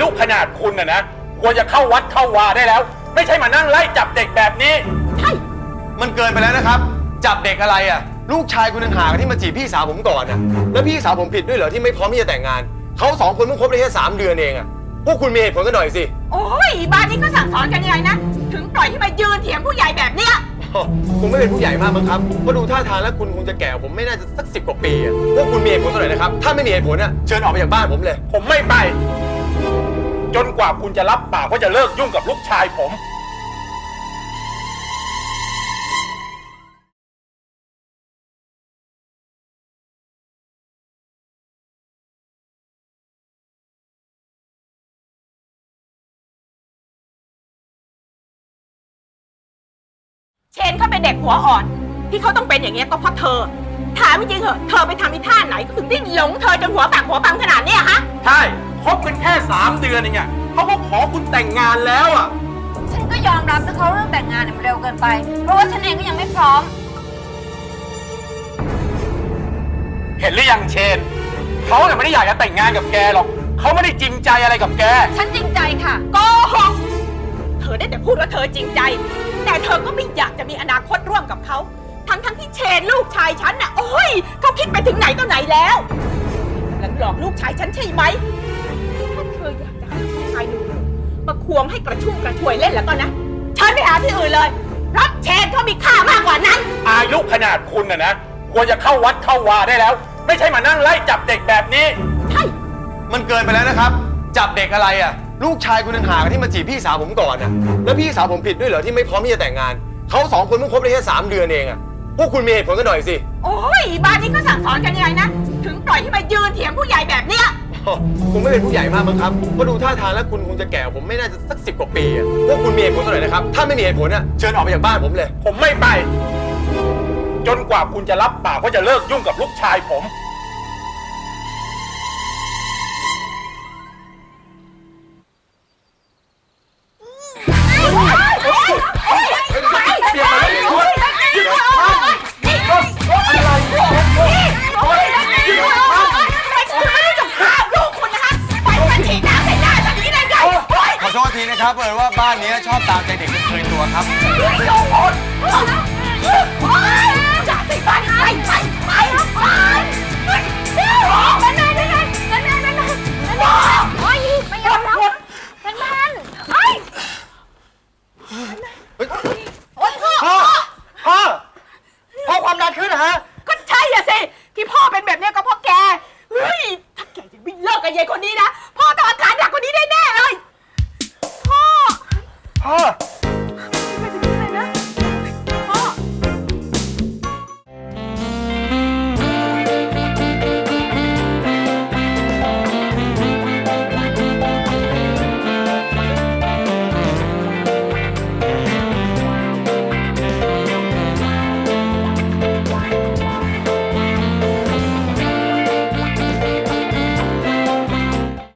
ยุขนาดคุณน่ะนะควรจะเข้าวัดเข้าวาได้แล้ว ไม่ใช่มานั่งไล่จับเด็กแบบนี้ใช่มันเกินไปแล้วนะครับ จับเด็กอะไรอะ ลูกชายคุณต่างหากที่มาจีบพี่สาวผมก่อนอะ แล้วพี่สาวผมผิดด้วยเหรอที่ไม่พร้อมที่จะแต่งงาน เขาสองคนเพิ่งคบได้แค่สามเดือนเองอะ พวกคุณมีเหตุผลกันหน่อยสิ โอ้ยบ้านนี้ก็สั่งสอนกันยังไงนะ ถึงปล่อยให้มายืนเถียงผู้ใหญ่แบบเนี้ยคงไม่เป็นผู้ใหญ่มากมั้งครับเพราะดูท่าทางแล้วคุณคงจะแก่กว่าผมไม่น่าจะสักสิบกว่าปีอะ พวกคุณมีเหตุผลกันหน่อยนะครับ ถ้าไม่มีเหตุผลอะ เชิญออกไปจากบ้านผมเลย ผมไม่ไป จนกว่าคุณจะรับปากว่าจะเลิกยุ่งกับลูกชายผม เชนเขาเป็นเด็กหัวอ่อน ที่เขาต้องเป็นอย่างเงี้ยก็เพราะเธอ ถามจริงๆเหอะเธอไปทำอีท่าไหนก็ถึงได้หลงเธอจนหัวปากหัวปั๊มขนาดเนี้ยฮะ ใช่คบกัน แค่สามเดือนเองอะเขาก็ขอคุณแต่งงานแล้วอะฉันก็ยอมรับนะคะว่าเรื่องแต่งงานเนี่ยมันเร็วเกินไป เพราะว่าฉันเองก็ยังไม่พร้อม เห็นหรือยังเชนเขาเนี่ยไม่ได้อยากจะแต่งงานกับแกหรอกเขาไม่ได้จริงใจอะไรกับแก ฉันจริงใจค่ะ โกหก เธอได้แต่พูดว่าเธอจริงใจ แต่เธอก็ไม่อยากจะมีอนาคตร่วมกับเขา ทั้งทั้งๆที่เชนลูกชายฉันน่ะ โอ้ยเขาคิดไปถึงไหนต่อไหนแล้วกำลังหลอกลูกชายฉันใช่ไหม วงให้กระชุ่มกระชวยเล่นแล้วก็นะ ฉันไปหาที่อื่นเลยเพราะเชนเขามีค่ามากกว่านั้น อายุขนาดคุณน่ะนะควรจะเข้าวัดเข้าวาได้แล้ว ไม่ใช่มานั่งไล่จับเด็กแบบนี้ ใช่ มันเกินไปแล้วนะครับ จับเด็กอะไรอะ ลูกชายคุณต่างหากที่มาจีบพี่สาวผมก่อนอะ แล้วพี่สาวผมผิดด้วยเหรอที่ไม่พร้อมที่จะแต่งงาน เขาสองคนเพิ่งคบได้แค่สามเดือนเองอะ พวกคุณมีเหตุผลกันหน่อยสิ โอ้ยบ้านนี้ก็สั่งสอนกันยังไงนะ ถึงปล่อยให้มายืนเถียงผู้ใหญ่แบบเนี้ย คงไม่เป็นผู้ใหญ่มากมั้งครับเพราะดูท่าทางแล้วคุณคงจะแก่กว่าผมไม่น่าจะสักสิบกว่าปีอะพวกคุณมีเหตุผลกันหน่อยนะครับ ถ้าไม่มีเหตุผลอะเชิญออกไปจากบ้านผมเลย ผมไม่ไป จนกว่าคุณจะรับปากว่าจะเลิกยุ่งกับลูกชายผม โทษทีนะครับเปิดว่าบ้านนี้ชอบตามใจเด็กเป็นเคยตัวครับโยมพลจ่าสิบ้านไปไปไปไปแมนแมนแมนแมนแมนแมนแมนแมนโอ้ยไม่ยอมแล้วแมนแมนไอ้โอ้ยพ่อพ่อพ่อความดันขึ้นฮะก็ใช่อะสิที่พ่อเป็นแบบนี้ก็เพราะแกเฮ้ยถ้าแกยังไม่เลิกกับยายคนนี้นะ